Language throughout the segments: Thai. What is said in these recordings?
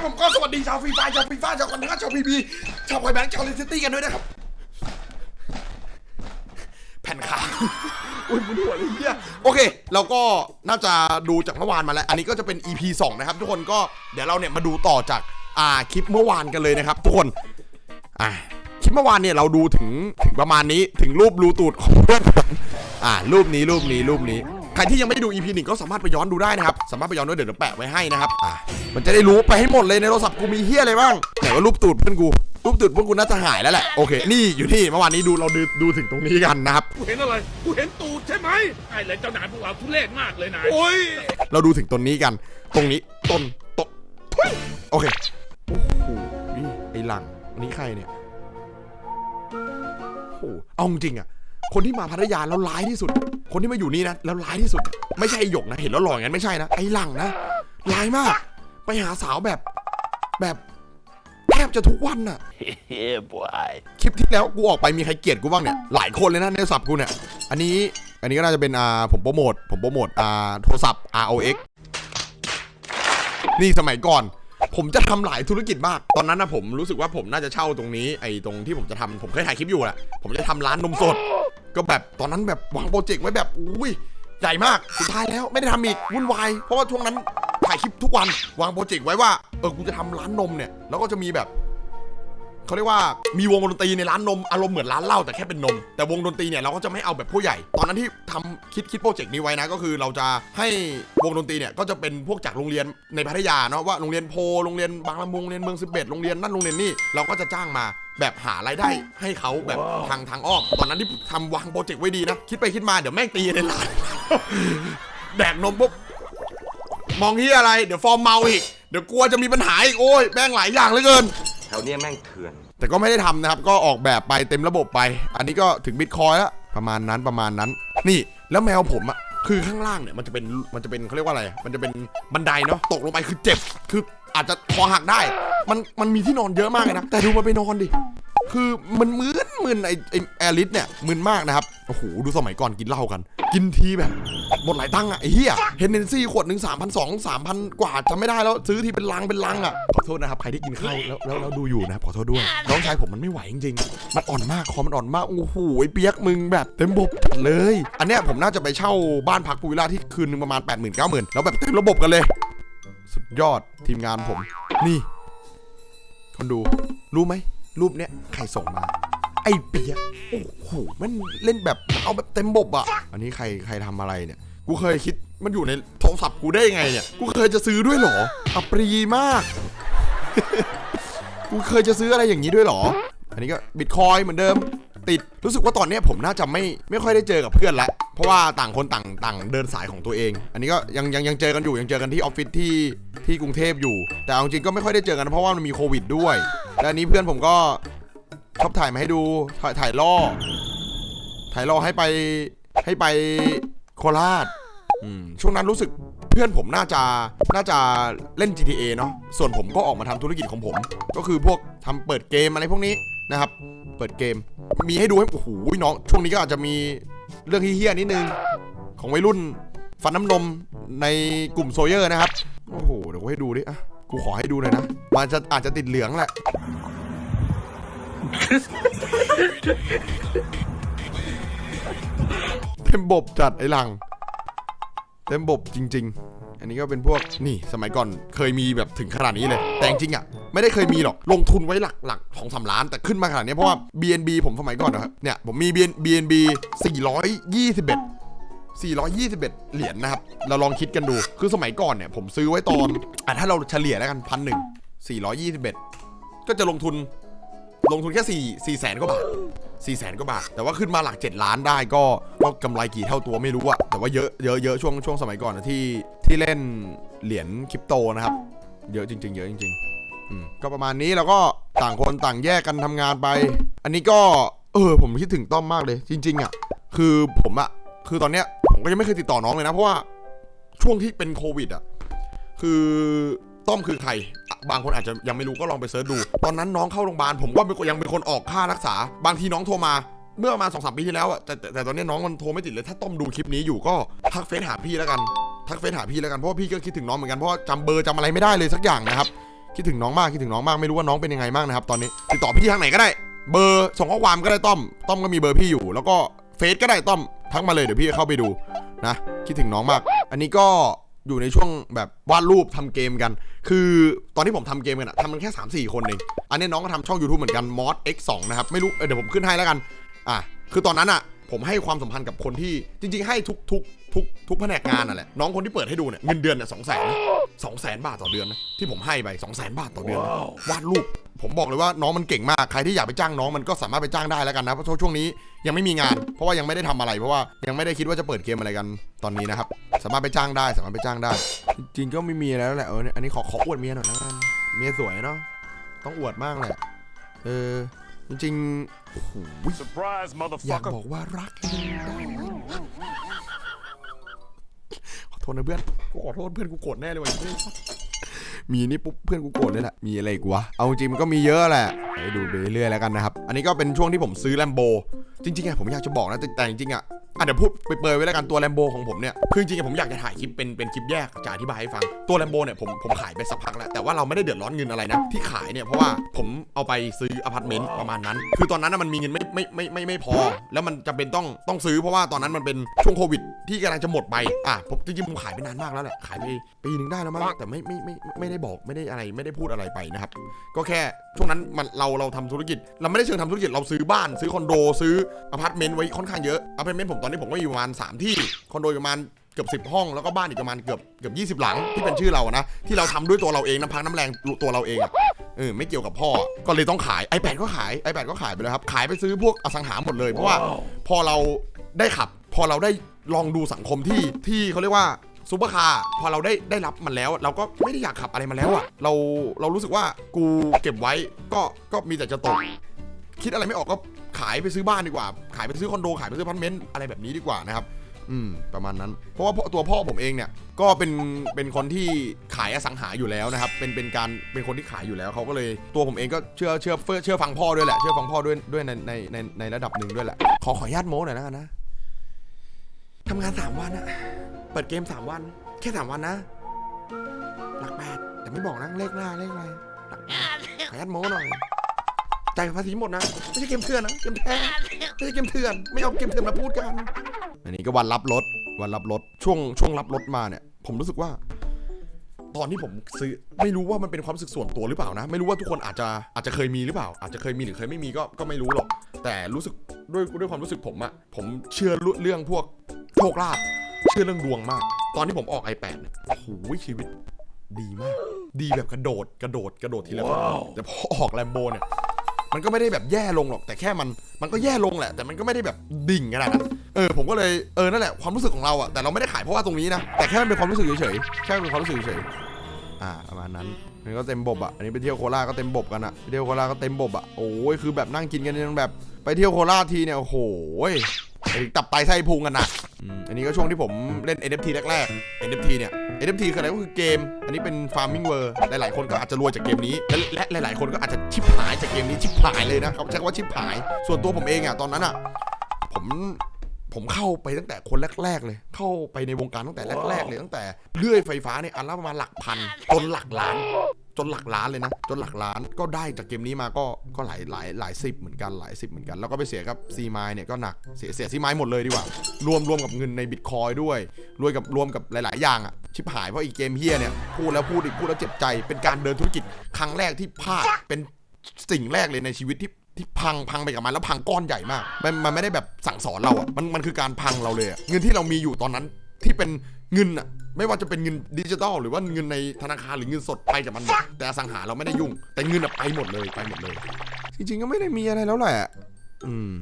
ครับผมก็สวัสดีชาวฟรีไฟชาวฟรีไฟชาวคอนเทนต์ชาวพีบีชาวไพแบงค์ชาวเลนซิตี้กันด้วยนะครับ แผ่นขาวอุ้ยมึนหัวเลยเฮียโอเค เราก็น่าจะดูจากเมื่อวานมาแล้ว อันนี้ก็จะเป็น EP 2 นะครับ ทุกคนก็เดี๋ยวเราเนี่ยมาดูต่อจากอ่าคลิปเมื่อวานกันเลยนะครับ ทุกคนอ่าคลิปเมื่อวานเนี่ยเราดูถึงถึงประมาณนี้ถึงรูปรูตูดของเพื่อนผมอ่ารูปนี้รูปนี้รูปนี้ ใครที่ยังไม่ได้ดู EP หนึ่งก็สามารถไปย้อนดูได้นะครับ สามารถไปย้อนด้วยเดี๋ยวเดี๋ยวแปะไว้ให้นะครับอ่ามันจะได้รู้ไปให้หมดเลยในโทรศัพท์กูมีเฮียอะไรบ้างแต่ว่ารูปตูดเพื่อนกูรูปตูดเพื่อนกูน่าจะหายแล้วแหละโอเค นี่อยู่นี่เมื่อวานนี้ดูเราดูดูถึงตรงนี้กันนะครับ กูเห็นอะไร กูเห็นตูดใช่ไหมไอ้เลยเจ้านายพวกเราทุเรศมากเลยนายโอ้ยเราดูถึงตรงนี้กัน ตรงนี้ต้นต้นทุยโอเคโอ้โหนี่ไอ้หลังอันนี้ใครเนี่ยโอ้โหเอาจริงๆอะคนที่มาพัทยาแล้วร้ายที่สุด คนที่มาอยู่นี่นะแล้วร้ายที่สุด ไม่ใช่ไอ้หยกนะ เห็นแล้วหล่ออย่างนั้นไม่ใช่นะไอ้หลังนะร้ายมาก ไปหาสาวแบบแบบแทบจะทุกวันน่ะ yeah, boy. คลิปที่แล้วกูออกไปมีใครเกลียดกูบ้างเนี่ยหลายคนเลยนะในโทรศัพท์กูเนี่ยอันนี้อันนี้ก็น่าจะเป็นอ่าผมโปรโมทผมโปรโมทอ่าโทรศัพท์ ROX นี่สมัยก่อน ผมจะทำหลายธุรกิจมาก ตอนนั้นนะผมรู้สึกว่าผมน่าจะเช่าตรงนี้ไอ้ตรงที่ผมจะทำผมเคยถ่ายคลิปอยู่แหละผมจะทำร้านนมสด ก็แบบตอนนั้นแบบวางโปรเจกต์ไว้แบบอุ้ยใหญ่มากสุดท้ายแล้วไม่ได้ทำอีกวุ่นวายเพราะว่าช่วงนั้นถ่ายคลิปทุกวันวางโปรเจกต์ไว้ว่าเออกูจะทำร้านนมเนี่ยแล้วก็จะมีแบบ เขาเรียกว่ามีวงดนตรีในร้านนมอารมณ์เหมือนร้านเหล้าแต่แค่เป็นนม แต่วงดนตรีเนี่ยเราก็จะไม่เอาแบบผู้ใหญ่ ตอนนั้นที่ทำคิดคิดโปรเจกต์นี้ไว้นะก็คือเราจะให้วงดนตรีเนี่ยก็จะเป็นพวกจากโรงเรียนในพัทยาเนาะว่าโรงเรียนโพโรงเรียนบางละมุงโรงเรียนเมืองสิบเอ็ดโรงเรียนนั่นโรงเรียนนี่เราก็จะจ้างมาแบบหารายได้ให้เขาแบบทางทางอ้อมตอนนั้นที่ทำวางโปรเจกต์ไว้ดีนะคิดไปคิดมาเดี๋ยวแม่งตีในร้านแดกนมปุ๊บมองที่อะไร เดี๋ยวฟอร์มเมาอีก เดี๋ยวกลัวจะมีปัญหาอีก โอ้ยแม่งหลายอย่างเหลือเกิน ถวเนี้ยแม่งเถื่อน แต่ก็ไม่ได้ทำนะครับ ก็ออกแบบไปเต็มระบบไป อันนี้ก็ถึงบิตคอยแล้วประมาณนั้นประมาณนั้น นี่แล้วแมวผมอะคือข้างล่างเนี่ยมันจะเป็นมันจะเป็นเขาเรียกว่าอะไร มันจะเป็นบันไดเนาะตกลงไปคือเจ็บ คืออาจจะคอหักได้ มันมันมีที่นอนเยอะมากเลยนะ แต่ดูมันไปนอนดิ คือมันมึนมึนไอไอแอลิสเนี่ยมึนมากนะครับ โอ้โหดูสมัยก่อนกินเหล้ากัน กินทีแบบ หมดหลายตั้งค์อะไอ้เหี้ยเฮนเนนซี่ขวดหนึ่งสามพันสองสามพันกว่าจำไม่ได้แล้วซื้อทีเป็นลังเป็นลังอะขอโทษนะครับใครที่กินข้าวแล้วแล้วแล้วดูอยู่นะครับขอโทษด้วยน้องชายผมมันไม่ไหวจริงๆมันอ่อนมากคอมันอ่อนมากโอ้โหไอ้เปียกมึงแบบเต็มบบเลย อันเนี้ยผมน่าจะไปเช่าบ้านพักปูวิลล่าที่คืนนึงประมาณ8 0 0 0 0 9 0 0 0แล้วแบบเต็มระบบกันเลย สุดยอดทีมงานผม นี่คนดูรู้ไหมรูปเนี้ยใครส่งมา อ้เปียกโอ้โหมันเล่นแบบเอาแบบเต็มบบอะ อันนี้ใครใครทำอะไรเนี่ย กูเคยคิดมันอยู่ในโทรศัพท์กูได้ยังไงเนี่ย กูเคยจะซื้อด้วยเหรออัปรีมาก กูเคยจะซื้ออะไรอย่างนี้ด้วยเหรอ อันนี้ก็บิตคอยเหมือนเดิม ติด รู้สึกว่าตอนนี้ผมน่าจะไม่ไม่ค่อยได้เจอกับเพื่อนละ เพราะว่าต่างคนต่างต่างเดินสายของตัวเอง อันนี้ก็ยังยังยังเจอกันอยู่ยังเจอกันที่ออฟฟิศที่ที่กรุงเทพอยู่ แต่เอาจริงก็ไม่ค่อยได้เจอกันเพราะว่ามันมีโควิดด้วย และอันนี้เพื่อนผมก็ ชอบถ่ายมาให้ดู ถ่ายถ่ายล่อ ถ่ายล่อให้ไปให้ไปโคราชช่วงนั้นรู้สึกเพื่อนผมน่าจะน่าจะเล่น GTA เนาะ ส่วนผมก็ออกมาทำธุรกิจของผม ก็คือพวกทำเปิดเกมอะไรพวกนี้นะครับ เปิดเกม มีให้ดูให้ โอ้โหน้อง ช่วงนี้ก็อาจจะมีเรื่องเฮี้ยๆนิดนึง ของวัยรุ่นฟันน้ำนมในกลุ่มโซเยอร์นะครับ โอ้โห เดี๋ยวกูให้ดูดิ อะ กูขอให้ดูหน่อยนะ มันจะอาจจะติดเหลืองแหละ เต็มบบจัดไอ้หลัง เต็มบบจริง ๆ อันนี้ก็เป็นพวกนี่สมัยก่อนเคยมีแบบถึงขนาดนี้เลย แต่จริงๆอะไม่ได้เคยมีหรอก ลงทุนไว้หลักหลักของสามล้าน แต่ขึ้นมาขนาดนี้เพราะว่า BNB ผมสมัยก่อนนะครับ เนี่ยผมมี BNB 421 421 เหรียญนะครับ เราลองคิดกันดู คือสมัยก่อนเนี่ย ผมซื้อไว้ตอน อะถ้าเราเฉลี่ยแล้วกันพันหนึ่ง421 ก็จะลงทุน ลงทุนแค่สี่สี่แสนกว่าบาทสี่แสนกว่าบาท แต่ว่าขึ้นมาหลัก 7 ล้านได้ก็ก็กำไรกี่เท่าตัวไม่รู้อะแต่ว่าเยอะเยอะเยอะช่วงช่วงสมัยก่อนนะที่ที่เล่นเหรียญคริปโตนะครับ เยอะจริง ๆ เยอะจริงๆอืมก็ประมาณนี้แล้วก็ต่างคนต่างแยกกันทำงานไป อันนี้ก็เออผมคิดถึงต้อมมากเลย จริง ๆอะคือผมอะคือตอนเนี้ยผมก็ยังไม่เคยติดต่อน้องเลยนะเพราะว่าช่วงที่เป็นโควิดอะคือต้อมคือใคร บางคนอาจจะยังไม่รู้ก็ลองไปเสิร์ชดู ตอนนั้นน้องเข้าโรงพยาบาลผมก็เป็นคนยังเป็นคนออกค่ารักษา บางทีน้องโทรมาเมื่อประมาณสองสามปีที่แล้วอะแต่แต่ตอนนี้น้องมันโทรไม่ติดเลย ถ้าต้อมดูคลิปนี้อยู่ก็ทักเฟซหาพี่แล้วกัน ทักเฟซหาพี่แล้วกันเพราะว่าพี่ก็คิดถึงน้องเหมือนกันเพราะว่าจำเบอร์จำอะไรไม่ได้เลยสักอย่างนะครับคิดถึงน้องมากคิดถึงน้องมากไม่รู้ว่าน้องเป็นยังไงบ้างนะครับตอนนี้ติดต่อพี่ทางไหนก็ได้ เบอร์ส่งข้อความก็ได้ต้อมต้อมก็มีเบอร์พี่อยู่ แล้วก็เฟซก็ได้ต้อมทักมาเลยเดี๋ยวพี่จะเข้าไปดูนะคิดถึงน้องมาก อันนี้ก็ อยู่ในช่วงแบบวาดรูปทำเกมกัน คือตอนที่ผมทำเกมกันอะทำกันแค่ 3 4 คนเอง อันนี้น้องก็ทำช่อง YouTube เหมือนกัน mod x2 นะครับ ไม่รู้เเดี๋ยวผมขึ้นให้แล้วกัน อะ คือตอนนั้นอะ ผมให้ความสัมพันธ์กับคนที่จริง ๆ ให้ทุกทุกทุกทุกแผนกงานน่ะแหละน้องคนที่เปิดให้ดูเนี่ยเงินเดือนเนี่ยสองแสนสองแสนบาทต่อเดือนนะที่ผมให้ไปสองแสนบาทต่อเดือนนะวาดรูปผมบอกเลยว่าน้องมันเก่งมากใครที่อยากไปจ้างน้องมันก็สามารถไปจ้างได้แล้วกันนะเพราะช่วงนี้ยังไม่มีงาน เพราะว่ายังไม่ได้ทำอะไรเพราะว่ายังไม่ได้คิดว่าจะเปิดเกมอะไรกันตอนนี้นะครับสามารถไปจ้างได้สามารถไปจ้างได้ จริงๆก็ไม่มีแล้วแหละเออเนี่ยอันนี้ขอขออวดเมียหน่อยแล้วกันเมียสวยเนาะต้องอวดมากแหละเออ จริงๆโอ้โห Surprise, อยาก motherfucker. บอกว่ารักได้ขอโทษนะเพื่อนกูขอโทษเพื่อนกูโกรธแน่เลยว่ะไอ้เหี้ยมีนี่ปุ๊บเพื่อนกูโกรธเลยแหละมีอะไรอีกูวะเอาจริงๆมันก็มีเยอะแหละไปดูไปเรื่อยๆแล้วกันนะครับ อันนี้ก็เป็นช่วงที่ผมซื้อแลมโบจริงๆอะผมอยากจะบอกนะแต่แต่จริงๆอะ อะเดี๋ยวพูดไปเปรยไว้แล้วกันตัวแลมโบของผมเนี่ยคือจริงๆผมอยากจะถ่ายคลิปเป็นเป็นคลิปแยกจะอธิบายให้ฟังตัวแลมโบเนี่ยผมผมขายไปสักพักแล้วแต่ว่าเราไม่ได้เดือดร้อนเงินอะไรนะที่ขายเนี่ยเพราะว่าผมเอาไปซื้ออพาร์ตเมนต์ประมาณนั้น คือตอนนั้นนะมันมีเงินไม่ไม่ไม่ไม่ไม่พอ แล้วมันจำเป็นต้องต้องซื้อเพราะว่าตอนนั้นมันเป็นช่วงโควิด ที่กำลังจะหมดไปอะผมจริงๆผมขายไปนานมากแล้วแหละขายไปปีหนึ่งได้แล้วมั้งแต่ไม่ไม่ไม่ไม่ได้บอกไม่ได้อะไรไม่ได้พูดอะไรไปนะครับก็แค่ช่วงนั้นมันเราเราทำธุรกิจ เราไม่ได้เชิงทำธุรกิจเราซื้อบ้าน ซื้อคอนโดซื้ออพาร์ตเมนต์ไว้ค่อนข้างเยอะอพาร์ตเมนต์ผมตอนนี้ผมก็อยู่ประมาณ 3 ที่คอนโดอยู่ประมาณเกือบ 10 ห้องแล้วก็บ้านอีกประมาณเกือบเกือบ20 หลังที่เป็นชื่อเราอะนะที่เราทำด้วยตัวเราเองน้ำพักน้ำแรงตัวเราเองอะเออไม่เกี่ยวกับพ่อก็เลยต้องขาย iPad ก็ขาย iPad ก็ขายไปเลยครับขายไปซื้อพวกอสังหาหมดเลยเพราะว่าพอเราได้ขับ พอเราได้ลองดูสังคมที่ที่เขาเรียกว่า ซูเปอร์คาร์พอเราได้ได้รับมันแล้ว เราก็ไม่ได้อยากขับอะไรมาแล้วอะเราเรารู้สึกว่ากูเก็บไว้ก็ก็มีแต่จะตก คิดอะไรไม่ออกก็ขายไปซื้อบ้านดีกว่า ขายไปซื้อคอนโดขายไปซื้อพาร์เมนต์อะไรแบบนี้ดีกว่านะครับอืมประมาณนั้น เพราะว่าตัวพ่อผมเองเนี่ยก็เป็นเป็นคนที่ขายอสังหาอยู่แล้วนะครับ เป็นเป็นการเป็นคนที่ขายอยู่แล้วเขาก็เลยตัวผมเองก็เชื่อเชื่อเชื่อเชื่อฟังพ่อด้วยแหละเชื่อฟังพ่อด้วยด้วยในในในในระดับหนึ่งด้วยแหละขอขออนุญาตโม้หน่อยนะกันนะทำงานสามวันอะ เปิดเกมสามวัน แค่สามวันนะ หลักแปดแต่ไม่บอกนะเลขหน้าเลขอะไรหลักแปดขออนุญาตโม้หน่อยจ่ายภาษีหมดนะ ไม่ใช่เกมเถื่อนนะ เกมแท้ ไม่ใช่เกมเถื่อน ไม่เอาเกมเถื่อนมาพูดกัน อันนี้ก็วันรับรถ วันรับรถ ช่วงช่วงรับรถมาเนี่ย ผมรู้สึกว่า ตอนที่ผมซื้อ ไม่รู้ว่ามันเป็นความรู้สึกส่วนตัวหรือเปล่านะ ไม่รู้ว่าทุกคนอาจจะอาจจะเคยมีหรือเปล่า อาจจะเคยมีหรือเคยไม่มีก็ก็ไม่รู้หรอก แต่รู้สึกด้วยด้วยความรู้สึกผมอะผมเชื่อเรื่องพวกโชคลาภ เชื่อเรื่องดวงมาก ตอนที่ผมออก iPad เนี่ยโอ้โหชีวิต ดีมาก ดีแบบกระโดดกระโดดกระโดดทีละขั้นแต่พอออกแลมโบเนี่ยมันก็ไม่ได้แบบแย่ลงหรอกแต่แค่มันมันก็แย่ลงแหละ แต่มันก็ไม่ได้แบบดิ่งขนาดนั้นเออผมก็เลยเออนั่นแหละความรู้สึกของเราอะแต่เราไม่ได้ขายเพราะว่าตรงนี้นะแต่แค่มันเป็นความรู้สึกเฉยๆแค่เป็นความรู้สึกเฉยๆอ่าประมาณนั้นมันก็เต็มบบอะอันนี้ไปเที่ยวโคราชก็เต็มบบกันอะไปเที่ยวโคราชก็เต็มบบอะโอ้ยคือแบบนั่งกินกันยังแบบไปเที่ยวโคราชทีเนี่ยโอ้โห ไปถึงตับไตไส้พุงกันนะอันนี้ก็ช่วงที่ผมเล่น NFT แรกๆ NFT เนี่ย NFT คืออะไรก็คือเกม อันนี้เป็น Farming World หลายๆ คนก็อาจจะรวยจากเกมนี้ และและหลายๆ คนก็อาจจะชิบหายจากเกมนี้ชิบหายเลยนะเขาใช้คำว่าชิบหาย ส่วนตัวผมเองอะตอนนั้นอะผม ผมเข้าไปตั้งแต่คนแรก ๆ เลย เข้าไปในวงการตั้งแต่แรก ๆ เลยตั้งแต่เลื่อยไฟฟ้าเนี่ยอันละประมาณหลักพันจนหลักล้าน จนหลักล้านเลยนะ จนหลักล้านก็ได้จากเกมนี้มาก็ก็หลายหลายหลายสิบเหมือนกันหลายสิบเหมือนกัน แล้วก็ไปเสียกับซีมายเนี่ยก็หนักเสียเสียซีมายหมดเลยดีกว่ารวมรวมกับเงินในบิตคอยด้วยรวยกับรวมกับหลาย ๆ อย่างอะชิบหายเพราะอีกเกมเฮียเนี่ยพูดแล้วพูดอีกพูดแล้วเจ็บใจ เป็นการเดินธุรกิจครั้งแรกที่พลาดเป็นสิ่งแรกเลยในชีวิตที่ ที่พังพังไปกับมันแล้วพังก้อนใหญ่มาก มันมันไม่ได้แบบสั่งสอนเราอะมันมันคือการพังเราเลยอะเงินที่เรามีอยู่ตอนนั้นที่เป็นเงินอะไม่ว่าจะเป็นเงินดิจิตอลหรือว่าเงินในธนาคารหรือเงินสดไปกับมันหมดแต่อสังหาเราไม่ได้ยุ่ง แต่เงินอะไปหมดเลยไปหมดเลย จริงๆก็ไม่ได้มีอะไรแล้วแหละอืม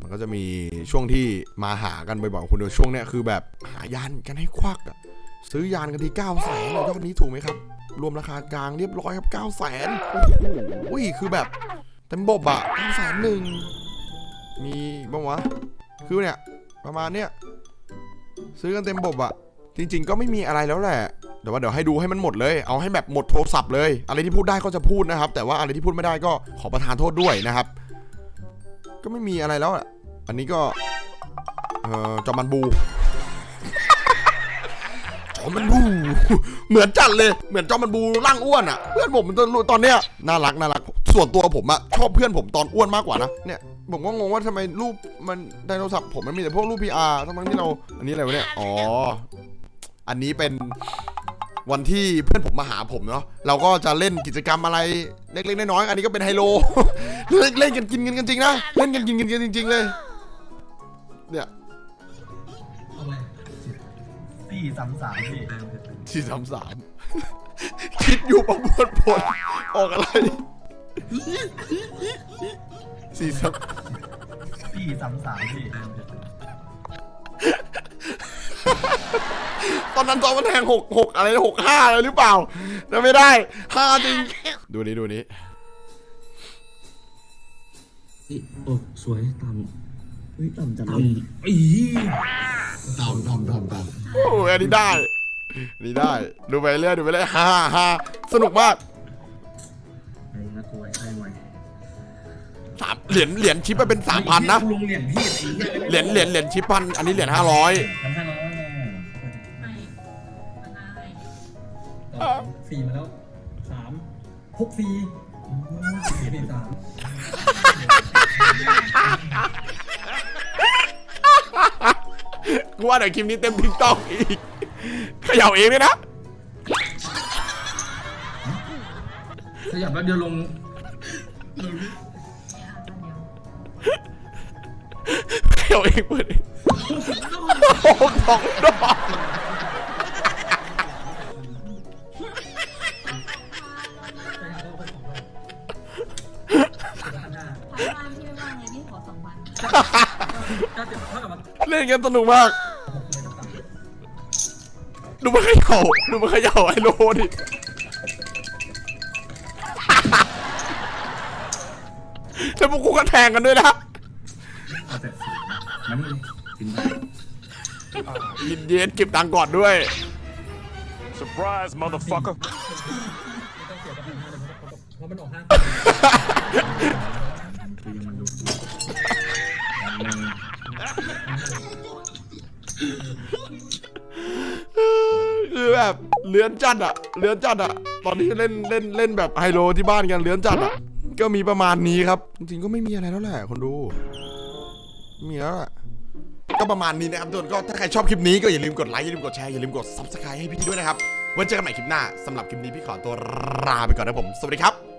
มันก็จะมีช่วงที่มาหากันบ่อยๆคุณดูช่วงเนี้ยคือแบบหายานกันให้ควักอะซื้อยานกันที่9 0 0แสนยอดนี้ถูกไหมครับ รวมราคากลางเรียบร้อยครับ9 0 0แสนโอ้โหคือแบบ เต็มบบอะ9 0 0แสนหนึ่งมีบ้างวะ คือเนี่ย ประมาณเนี้ยซื้อกันเต็มบบอะจริง ๆ ก็ไม่มีอะไรแล้วแหละแต่ว่าเดี๋ยวให้ดูให้มันหมดเลย เอาให้แบบหมดโทรศัพท์เลย อะไรที่พูดได้ก็จะพูดนะครับ แต่ว่าอะไรที่พูดไม่ได้ก็ขอประทานโทษด้วยนะครับ ก็ไม่มีอะไรแล้วอะ อันนี้ก็เอ่อจอมันบูจอมันบู เหมือนจัดเลย เหมือนจอมันบูร่างอ้วนอะ เพื่อนผมตอนตอนเนี้ยน่ารักน่ารัก ส่วนตัวผมอะชอบเพื่อนผมตอนอ้วนมากกว่านะเนี่ยผมก็งงว่าทำไมรูปมันไดโนเสาร์ผมมันมีแต่พวกรูป PR ทั้งๆที่เราอันนี้อะไรวะเนี่ยอ๋ออันนี้เป็นวันที่เพื่อนผมมาหาผมเนาะเราก็จะเล่นกิจกรรมอะไรเล็กๆน้อยๆอันนี้ก็เป็นไฮโล เล่นเล่นกันกินกันกันจริงนะเล่นกันกินกันจริง ๆ เลย เนี่ยเอาไปสี่สามสามพี่สี่สามสามคิดอยู่ประมวลผลออกอะไร สี่สามสี่สามสามพี่ตอนนั้นจอมันแทงหกหกอะไรหกห้าอะไรหรือเปล่าแต่ไม่ได้ห้าจริง ดูนี้ดูนี้เฮ้ยโอ้สวยต่ำเฮ้ยต่ำจังเลยอีต่ำต่ำต่ำต่ำโอ้ยอันนี้ได้อันนี้ได้ ดูไปเรื่อยดูไปเรื่อยฮ่าฮ่าสนุกมาก เหรียญเหรียญชิปมันเป็นสามพันนะลงเหรียญพี่ไอ้เหี้ยเหรียญเหรียญเหรียญชิปพันอันนี้เหรียญห้าร้อยพันห้าร้อยไม่มันอะไรต่อสี่มาแล้วสามหกสี่สี่สามกูว่าเดี๋ยวคลิปนี้เต็มทิกตอกอีกเขย่าเองเลยนะขยับแล้วเดี๋ยวลง ยอะเดี๋ยวเขย่าเองเปิดเองโอ้โหสองดอกพันบ้านพี่ไม่ว่าไงพี่ขอสองพันก็จะเท่ากับว่าเล่นกันสนุกมาก ดูมันเขย่าดูมันเขย่าไอ้โลดิแล้วพวกกูก็แทงกันด้วยนะเอาเสร็จ น้ำมือถึงไปยินเย็นเก็บตังค์ก่อนด้วย surprise motherfucker เพราะมันออกห้างคือยังมันดูคือแบบเลื้อนจัดอะเลื้อนจัดอะตอนที่เล่นเล่นเล่นแบบไฮโลที่บ้านกันเลื้อนจัดอะก็มีประมาณนี้ครับ จริงๆก็ไม่มีอะไรแล้วแหละคนดูไม่มีแล้วแหละ ก็ประมาณนี้นะครับทุกคนก็ถ้าใครชอบคลิปนี้ก็อย่าลืมกดไลค์อย่าลืมกดแชร์อย่าลืมกด subscribe ให้พี่ด้วยนะครับไว้เจอกันใหม่คลิปหน้าสำหรับคลิปนี้พี่ขอตัวลาไปก่อนนะผมสวัสดีครับ